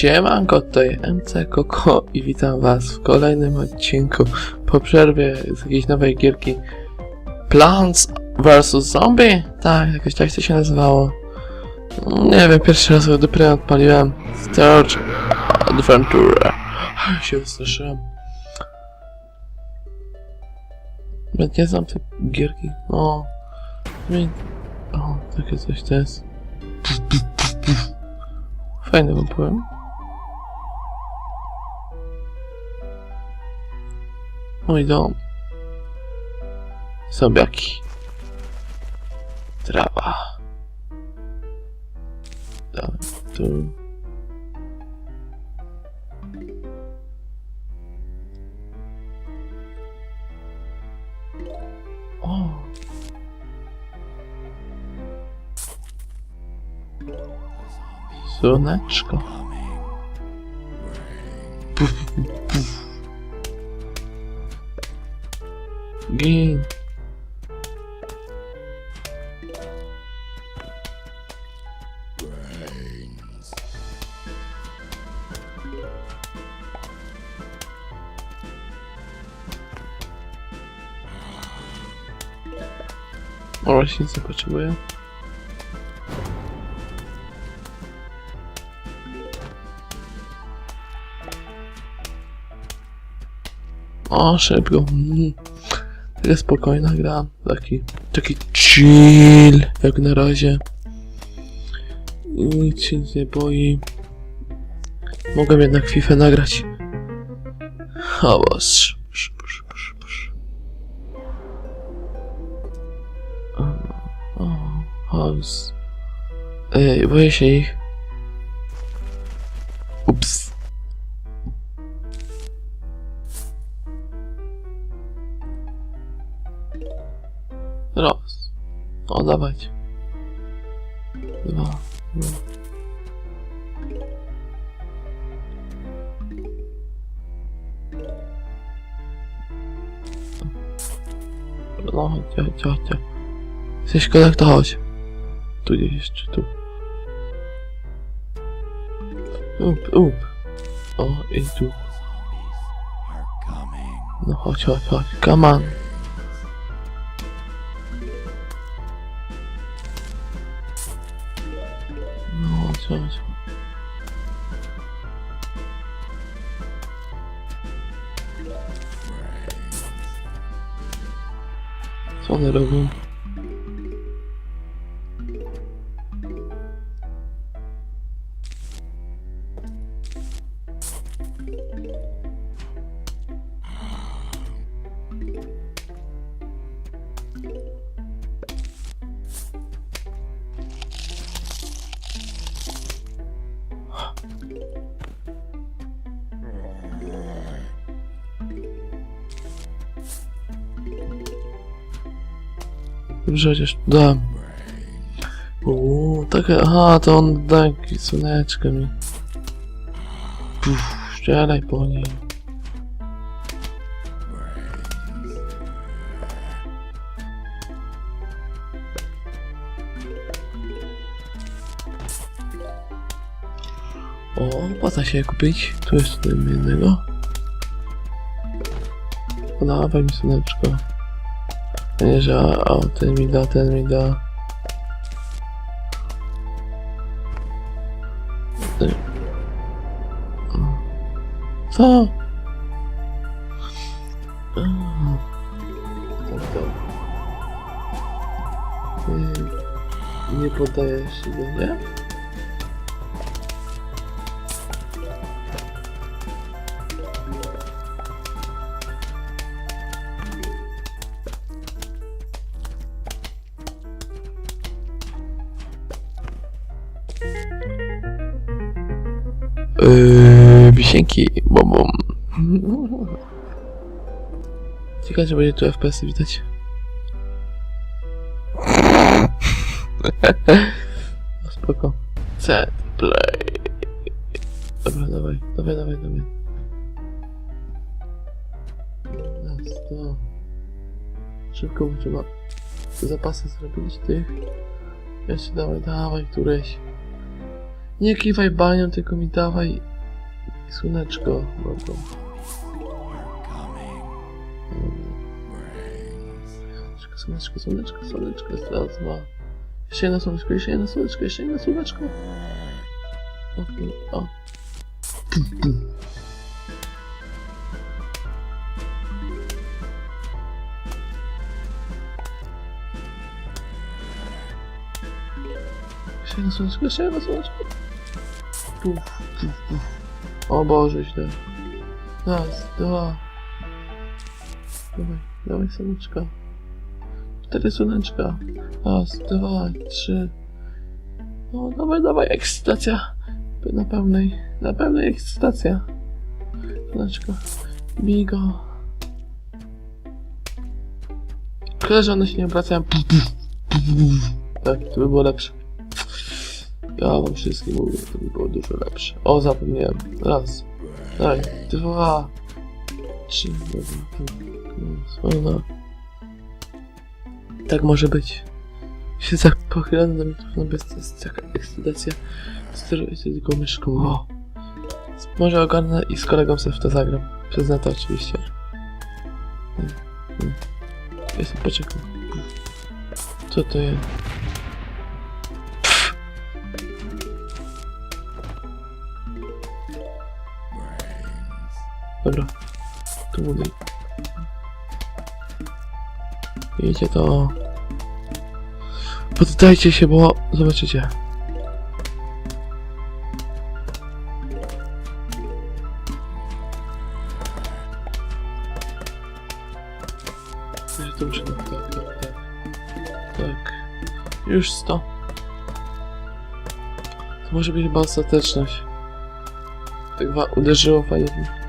Siemanko, tutaj MC Koko i witam was w kolejnym odcinku po przerwie z jakiejś nowej gierki Plants vs Zombie? Tak, jakoś tak to się nazywało. Nie wiem, pierwszy raz dopiero odpaliłem. Search Adventure. Ach, się wystraszyłem. Nie znam tej gierki. O. mi- O, takie coś to jest. Fajny wam. Mój dom. Zombiaki. Trawa. Dalej, tu. O. Słoneczko. Gin. O, właśnie nie potrzebuję. O, szybko. Taka spokojna gra. Taki, taki chill, jak na razie. Nic się nie boi. Mogę jednak FIFA nagrać. House. Ej, boję się ich. Dawać. Dwa. Dwa. No, chodź, chodź, chodź. Jesteś kolek, to chodź. Tu gdzieś jeszcze, tu. Up, up. O, i tu. No chodź, chodź, chodź. Come on. Chodź, chodź. Co one Przecież dam. Uuu, takie, aha, to on da jakieś słoneczko mi. Puf, strzelaj po niej. O, opłaca się kupić. Tu tutaj jednego. Podawaj mi słoneczko. Nie, że o, ten mi da, ten mi da. Co? Nie poddajesz się do Yy, wisienki, bom bom. Ciekawe, czy będzie tu FPS widać. No spoko. Set, play. Dobra, dawaj, dawaj, dawaj, dawaj. Raz, dwa. Szybko, bo trzeba zapasy zrobić tych. Jeszcze dawaj, dawaj, któreś. Nie kiwaj banią, tylko mi dawaj słoneczko mogą. Słoneczko, słoneczko, słoneczko, słoneczko, raz, dwa. Jeszcze jedno słoneczko, jeszcze jedno słoneczko, jeszcze jedno słoneczko. O, o. Jeszcze jedno słoneczko, jeszcze jedno słoneczko. Puf. O Boże, źle. Raz, dwa. Dawaj, dawaj słoneczka. Cztery słoneczka. Raz, dwa, trzy. No, dawaj, dawaj, ekscytacja. Na pełnej, na pełnej ekscytacja. Słoneczko. Bigo. Szkoda, że one się nie obracają. Tak, to by było lepsze. Ja wam wszystkim mówię, to by było dużo lepsze. O, zapomniałem. Raz. Daj. Dwa. Trzy. Słona. Tak może być. Się tak pochylam do mikrofonu, bez to jest taka ekscytacja. Steruję się tylko myszką. O. Może ogarnę i z kolegą sobie w to zagram. Przez to oczywiście. Mm, mm. Ja sobie poczekam. Co to jest? Dobra. Tu mówię. Wiecie to. Poddajcie się, bo zobaczycie. Tak, tak, tak, tak. Już 100. To może być chyba ostateczność. Tak uderzyło fajnie.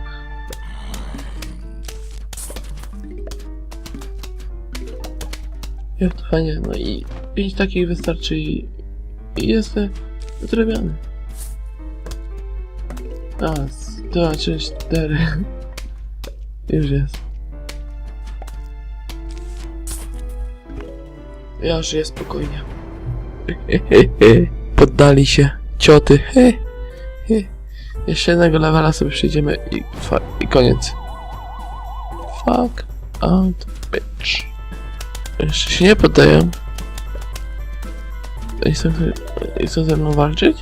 To fajnie, no i pięć takich wystarczy i, i jestem zrobiony. Raz, dwa, trzy, cztery. Już jest. Ja żyję spokojnie. Poddali się. Cioty. Jeszcze jednego levela sobie przyjdziemy i, i koniec. Fuck out, bitch. Jeszcze się nie poddaję. I chcą, i chcą ze mną walczyć?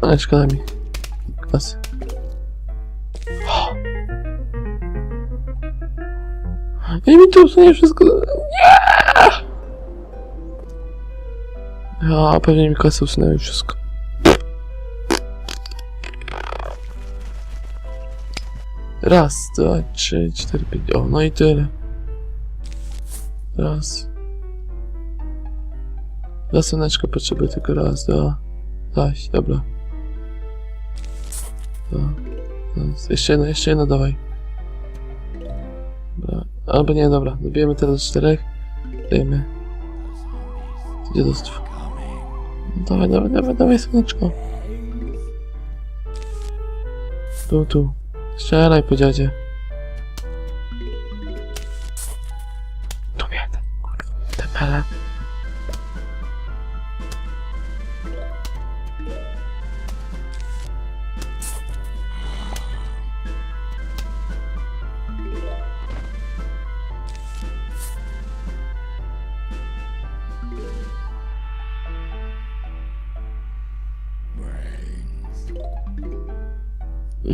Ale szkoda mi. Klasy. I mi usunie wszystko. Nie! Ja pewnie mi klasy usunęły wszystko. Raz, dwa, trzy, cztery, pięć. O, no i tyle. Raz. Dla słoneczka potrzebuję tylko raz, dwa. Zaś, dobra. Dwa. Raz. Jeszcze jedno, jeszcze jedno, dawaj. Dobra. Albo nie, dobra. Dobijemy teraz czterech. Dajemy. Dziadostwo. Dawaj, dawaj, dawaj, dawaj, słoneczko. Tu, tu. Strzelaj po dziadzie. Tu mnie ten, kurwa, ten mele.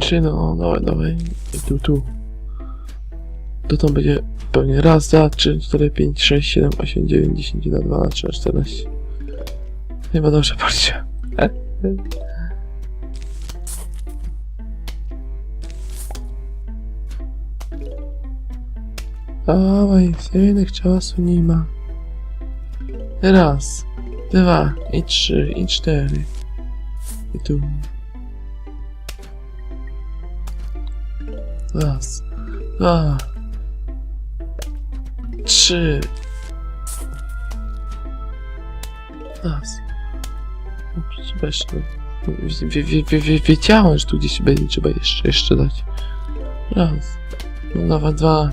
Czy no, dawaj, dawaj. Tu, tu. To tam będzie pewnie raz, dwa, trzy, cztery, pięć, sześć, siedem, osiem, dziewięć, dziesięć, jeden, dwa, trzy, czternaście. Chyba dobrze patrzcie. Dawaj, synek, czasu nie ma. Raz, dwa, i trzy, i cztery. I tu. Raz, dwa, trzy. Raz. O, Trzeba jeszcze. Wie, wie, wie, wie, wiedziałem, że tu gdzieś będzie trzeba jeszcze, jeszcze dać. Raz. No dawaj, dwa,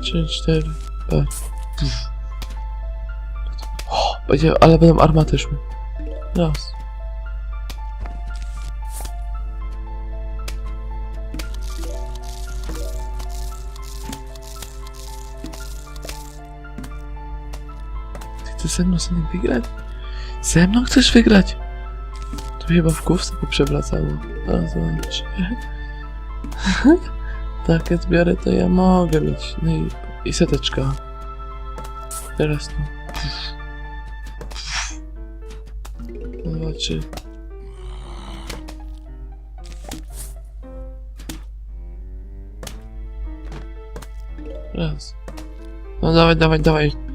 trzy, cztery. Pff. O, będzie, ale będą armaty szły. Raz. Chcesz ze mną sobie wygrać? Ze mną chcesz wygrać? To chyba w główce by przewracało. Raz, dwa, trzy. Takie zbiory to ja mogę mieć. No i, i seteczka. Teraz to. Dwa, trzy. Raz. No dawaj, dawaj, dawaj.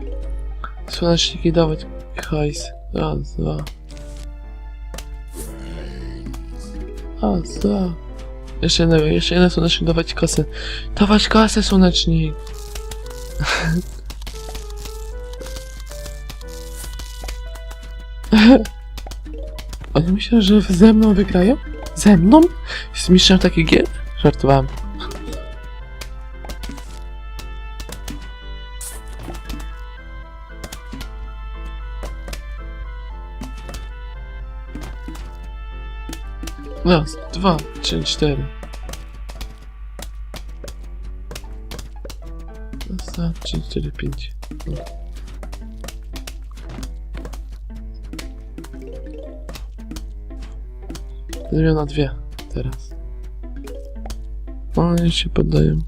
Słoneczniki, dawać hajs. Raz, dwa. Raz, dwa. Jeszcze jednego, jeszcze jeden słonecznik, dawać kasę. Dawać kasę, słonecznik. Oni myślą, że ze mną wygrają? Ze mną? Z mistrzem takich gier? Żartowałem. Raz, dwa, trzy, cztery. Raz, dwa, trzy, cztery, pięć. Zmiana dwie teraz. Oni się poddają.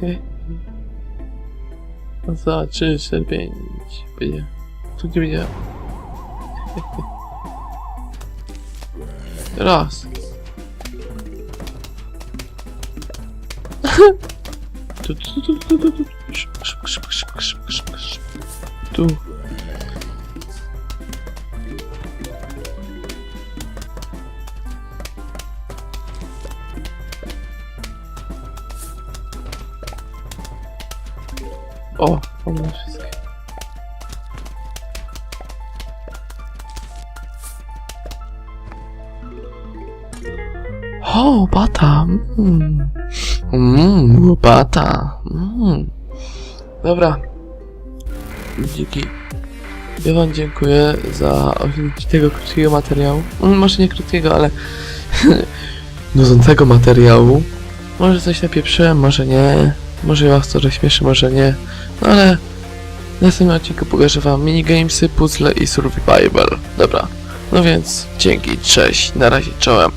Za 3, 4, 5. Będzie. Tu nie będzie. Raz. Tu, tu, tu, tu, tu, tu. Szybko. Tu. O, na wszystkie. O, łopata. Mm. Mmm, łopata. Mm. Dobra. Dzięki. Ja wam dziękuję za oglądanie tego krótkiego materiału. Mm, Może nie krótkiego, ale nudzącego materiału. Może coś napieprzyłem, może nie. Może was to śmieszy, może nie. No ale w następnym odcinku pokażę wam minigamesy, puzzle i survival. Dobra. No więc dzięki, cześć, na razie, czołem.